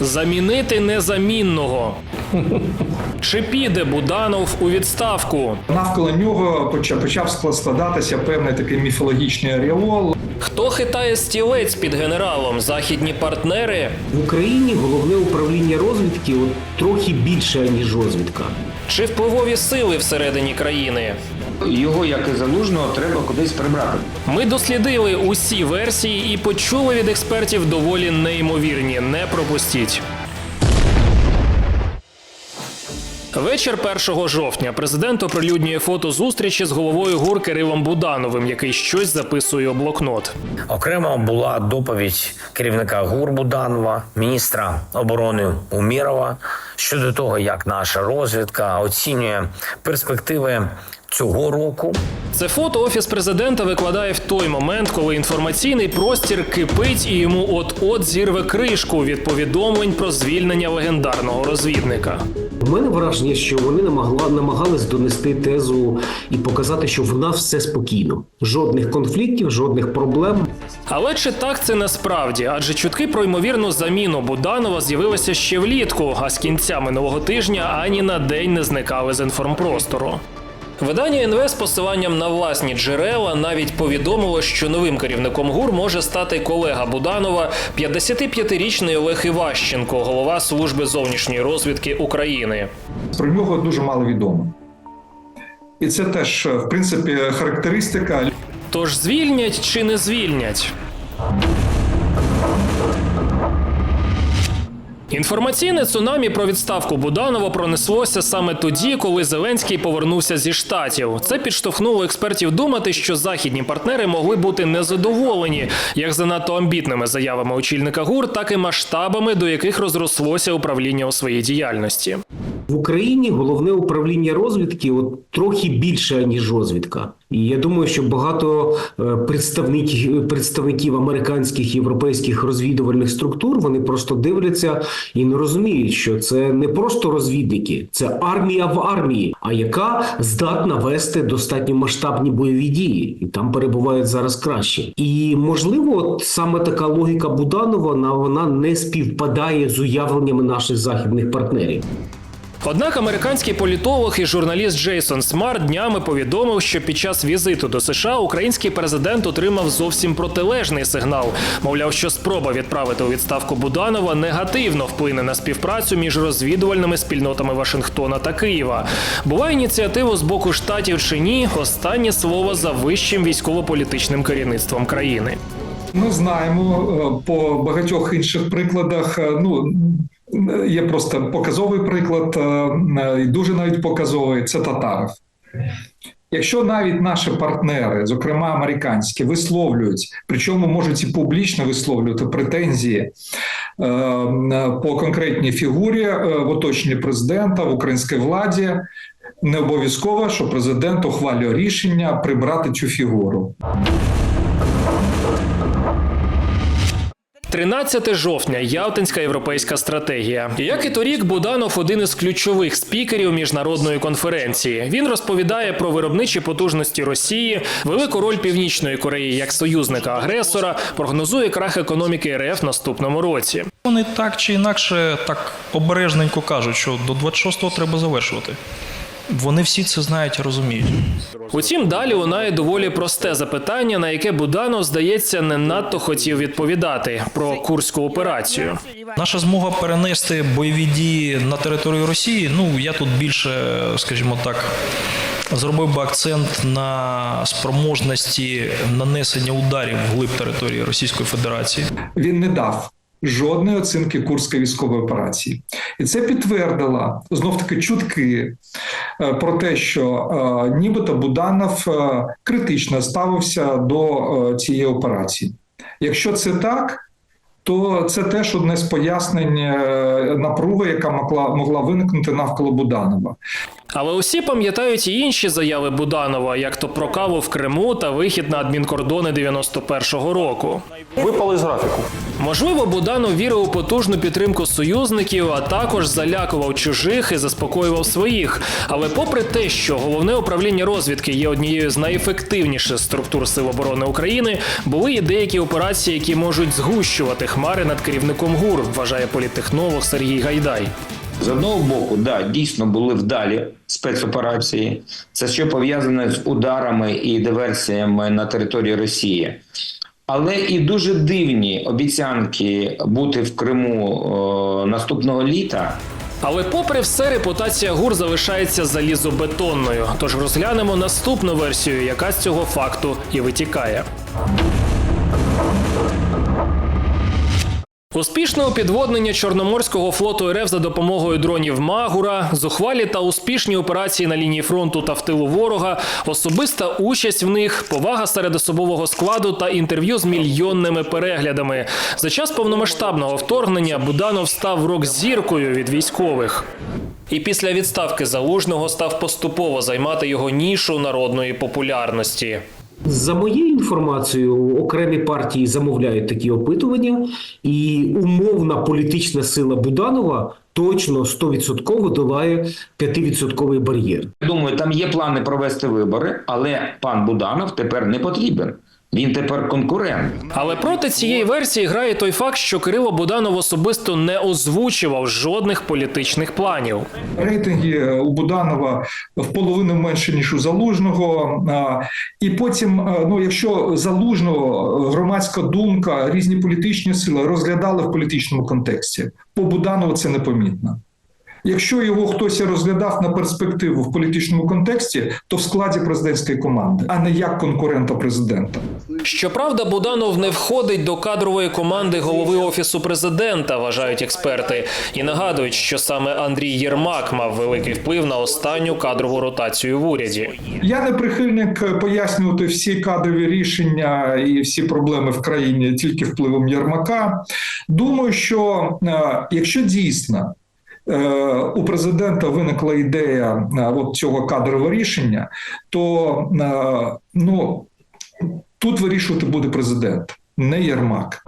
Замінити незамінного. Чи піде Буданов у відставку? Навколо нього почав, складатися певний такий міфологічний аріол. Хто хитає стілець під генералом? Західні партнери? В Україні головне управління розвідки трохи більше, ніж розвідка. Чи впливові сили всередині країни? Його, як і залужного, треба кудись прибрати. Ми дослідили усі версії і почули від експертів доволі неймовірні. Не пропустіть. Вечір 1 жовтня президент оприлюднює фото зустрічі з головою ГУР Кирилом Будановим, який щось записує у блокнот. Окремо була доповідь керівника ГУР Буданова, міністра оборони Умірова щодо того, як наша розвідка оцінює перспективи цього року. Це фото офіс президента викладає в той момент, коли інформаційний простір кипить і йому от-от зірве кришку від повідомлень про звільнення легендарного розвідника. У мене враження, що вони намагла, намагались донести тезу і показати, що в нас все спокійно. Жодних конфліктів, жодних проблем. Але чи так це насправді? Адже чутки про ймовірну заміну Буданова з'явилися ще влітку, а з кінця минулого тижня ані на день не зникали з інформпростору. Видання НВ з посиланням на власні джерела навіть повідомило, що новим керівником ГУР може стати колега Буданова, 55-річний Олег Іващенко, голова служби зовнішньої розвідки України. Про нього дуже мало відомо. І це теж, в принципі, характеристика Тож звільнять чи не звільнять? Інформаційне цунамі про відставку Буданова пронеслося саме тоді, коли Зеленський повернувся зі штатів. Це підштовхнуло експертів думати, що західні партнери могли бути незадоволені як занадто амбітними заявами очільника ГУР, так і масштабами, до яких розрослося управління у своїй діяльності. В Україні головне управління розвідки от, трохи більше, ніж розвідка. І я думаю, що багато е, представників, представників американських європейських розвідувальних структур вони просто дивляться і не розуміють, що це не просто розвідники, це армія в армії, а яка здатна вести достатньо масштабні бойові дії, і там перебувають зараз краще. І можливо, от саме така логіка Буданова вона, вона не співпадає з уявленнями наших західних партнерів. Однак американський політолог і журналіст Джейсон Смарт днями повідомив, що під час візиту до США український президент отримав зовсім протилежний сигнал. Мовляв, що спроба відправити у відставку Буданова негативно вплине на співпрацю між розвідувальними спільнотами Вашингтона та Києва. Була ініціатива з боку штатів чи ні? Останнє слово за вищим військово-політичним керівництвом країни. Ми знаємо е, по багатьох інших прикладах. е, Ну є просто показовий приклад, е, е, і дуже навіть показовий це Татаров. Якщо навіть наші партнери, зокрема американські, висловлюють, причому можуть і публічно висловлювати претензії е, по конкретній фігурі в оточенні президента в українській владі, не обов'язково, що президент ухвалює рішення прибрати цю фігуру. 13 жовтня Ялтинська європейська стратегія. Як і торік, Буданов один із ключових спікерів міжнародної конференції. Він розповідає про виробничі потужності Росії, велику роль Північної Кореї як союзника агресора, прогнозує крах економіки РФ наступному році. Вони так чи інакше так обережненько кажуть, що до 26-го треба завершувати. Вони всі це знають і розуміють. Утім, далі лунає доволі просте запитання, на яке Буданов, здається, не надто хотів відповідати про курську операцію. Наша змога перенести бойові дії на територію Росії. Ну я тут більше, скажімо так, зробив би акцент на спроможності нанесення ударів вглиб території Російської Федерації. він не дав жодної оцінки курської військової операції, і це підтвердила знов таки чутки е, про те, що е, нібито Буданов е, критично ставився до цієї операції. Якщо це так. То це теж одне з пояснень напруги, яка могла могла виникнути навколо Буданова. Але усі пам'ятають і інші заяви Буданова, як то про каву в Криму та вихід на адмінкордони 91-го року. Випали з графіку. Можливо, Буданов вірив у потужну підтримку союзників, а також залякував чужих і заспокоював своїх. Але попри те, що головне управління розвідки є однією з найефективніших структур Сил оборони України, були і деякі операції, які можуть згущувати хмари над керівником ГУР, вважає політтехнолог Сергій Гайдай. З одного боку, да, дійсно були вдалі спецоперації. Це що пов'язане з ударами і диверсіями на території Росії. Але і дуже дивні обіцянки бути в Криму е, наступного літа. Але попри все, репутація ГУР залишається залізобетонною. Тож розглянемо наступну версію, яка з цього факту і витікає. Успішне підводнення Чорноморського флоту РФ за допомогою дронів Магура, зухвалі та успішні операції на лінії фронту та в тилу ворога, особиста участь в них, повага серед особового складу та інтерв'ю з мільйонними переглядами. За час повномасштабного вторгнення Буданов став рок-зіркою від військових. І після відставки залужного став поступово займати його нішу народної популярності. За моєю інформацією, окремі партії замовляють такі опитування, і умовна політична сила Буданова точно 100% долає 5% бар'єр. Думаю, там є плани провести вибори, але пан Буданов тепер не потрібен. Він тепер конкурент. Але проти цієї версії грає той факт, що Кирило Буданов особисто не озвучував жодних політичних планів. Рейтинги у Буданова в половину менше ніж у залужного. І потім, ну якщо залужного громадська думка, різні політичні сили розглядали в політичному контексті, по Буданову це непомітно. Якщо його хтось розглядав на перспективу в політичному контексті, то в складі президентської команди, а не як конкурента президента. Щоправда, Буданов не входить до кадрової команди голови офісу президента, вважають експерти, і нагадують, що саме Андрій Єрмак мав великий вплив на останню кадрову ротацію в уряді. Я не прихильник пояснювати всі кадрові рішення і всі проблеми в країні тільки впливом Єрмака. Думаю, що е, якщо дійсно у президента виникла ідея е, от цього кадрового рішення, то е, ну, тут вирішувати буде президент, не Єрмак.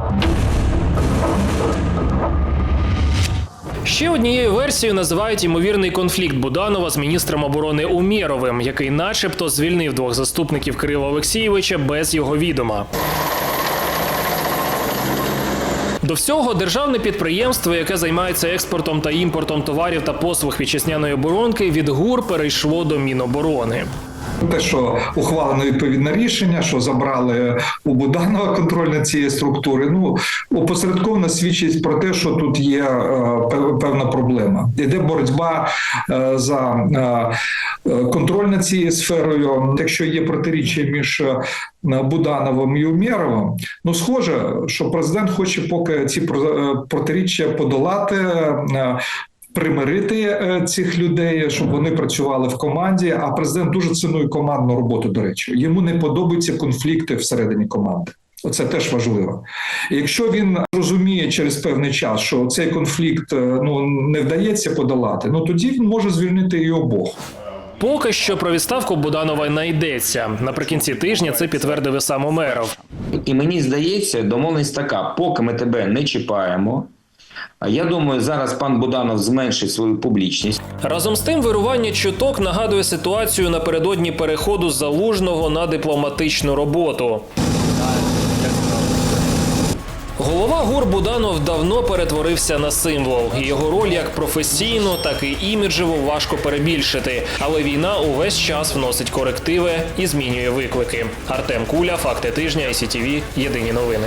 Ще однією версією називають ймовірний конфлікт Буданова з міністром оборони Умєровим, який, начебто, звільнив двох заступників Кирила Олексійовича без його відома. До всього державне підприємство, яке займається експортом та імпортом товарів та послуг вітчизняної оборонки, від ГУР перейшло до Міноборони. Те, що ухвалено відповідне рішення, що забрали у Буданова контроль над цієї структури, ну опосередковано свідчить про те, що тут є е, певна проблема. Іде боротьба е, за е, контроль над цією сферою. Якщо є протиріччя між Будановим і Умєровим, ну схоже, що президент хоче поки ці про- протиріччя подолати. Примирити е, цих людей, щоб вони працювали в команді. А президент дуже цінує командну роботу. До речі, йому не подобаються конфлікти всередині команди. Оце теж важливо. Якщо він розуміє через певний час, що цей конфлікт е, ну не вдається подолати, ну тоді він може звільнити і обох. Поки що про відставку Буданова не йдеться. Наприкінці тижня це підтвердив і сам Умеров. І мені здається, домовленість така: поки ми тебе не чіпаємо. Я думаю, зараз пан Буданов зменшить свою публічність. Разом з тим, вирування чуток нагадує ситуацію напередодні переходу залужного на дипломатичну роботу. Голова ГУР Буданов давно перетворився на символ. Його роль як професійно, так і іміджево важко перебільшити. Але війна увесь час вносить корективи і змінює виклики. Артем Куля, факти тижня, ICTV, Єдині новини.